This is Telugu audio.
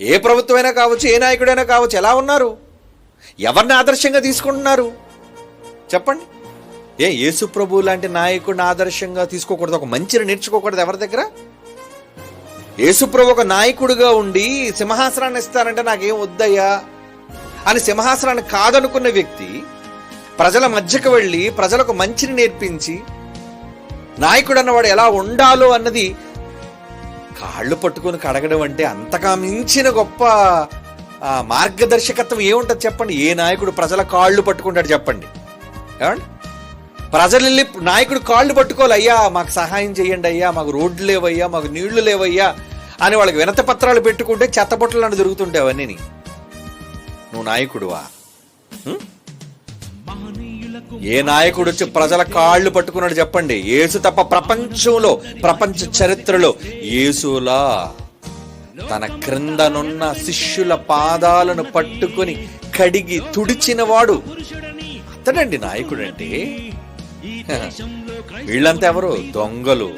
ఏ ప్రభుత్వమైనా కావచ్చు ఏ నాయకుడైనా కావచ్చు ఎలా ఉన్నారు? ఎవరిని ఆదర్శంగా తీసుకుంటున్నారు? చెప్పండి. ఏ యేసుప్రభు లాంటి నాయకుడిని ఆదర్శంగా తీసుకోకూడదు ఒక మంచిని నేర్చుకోకూడదు ఎవరి దగ్గర? యేసుప్రభు ఒక నాయకుడిగా ఉండి సింహాసనాన్ని ఇస్తారంటే నాకేం వద్దయ్యా? అని సింహాసనాన్ని కాదనుకున్న వ్యక్తి ప్రజల మధ్యకు వెళ్ళి ప్రజలకు మంచిని నేర్పించి నాయకుడు అన్నవాడు ఎలా ఉండాలో అన్నది కాళ్ళు పట్టుకొని కడగడం అంటే అంతగా మించిన గొప్ప మార్గదర్శకత్వం ఏముంటుంది చెప్పండి? ఏ నాయకుడు ప్రజల కాళ్ళు పట్టుకుంటాడు చెప్పండి. ఏమండి? ప్రజలు నాయకుడు కాళ్ళు పట్టుకోవాలి. అయ్యా మాకు సహాయం చేయండి అయ్యా మాకు రోడ్లు లేవయ్యా మాకు నీళ్ళు లేవయ్యా అని వాళ్ళకి వినత పత్రాలు పెట్టుకుంటే చెత్తబొట్టలు అని దొరుకుతుంటే అవన్నీ నువ్వు నాయకుడువా? ఏ నాయకుడు వచ్చి ప్రజల కాళ్ళు పట్టుకున్నాడు చెప్పండి. యేసు తప్ప ప్రపంచంలో ప్రపంచ చరిత్రలో యేసులా తన క్రిందనున్న శిష్యుల పాదాలను పట్టుకొని కడిగి తుడిచినవాడు అతడండి నాయకుడంటే. వీళ్ళంతా ఎవరు? దొంగలు.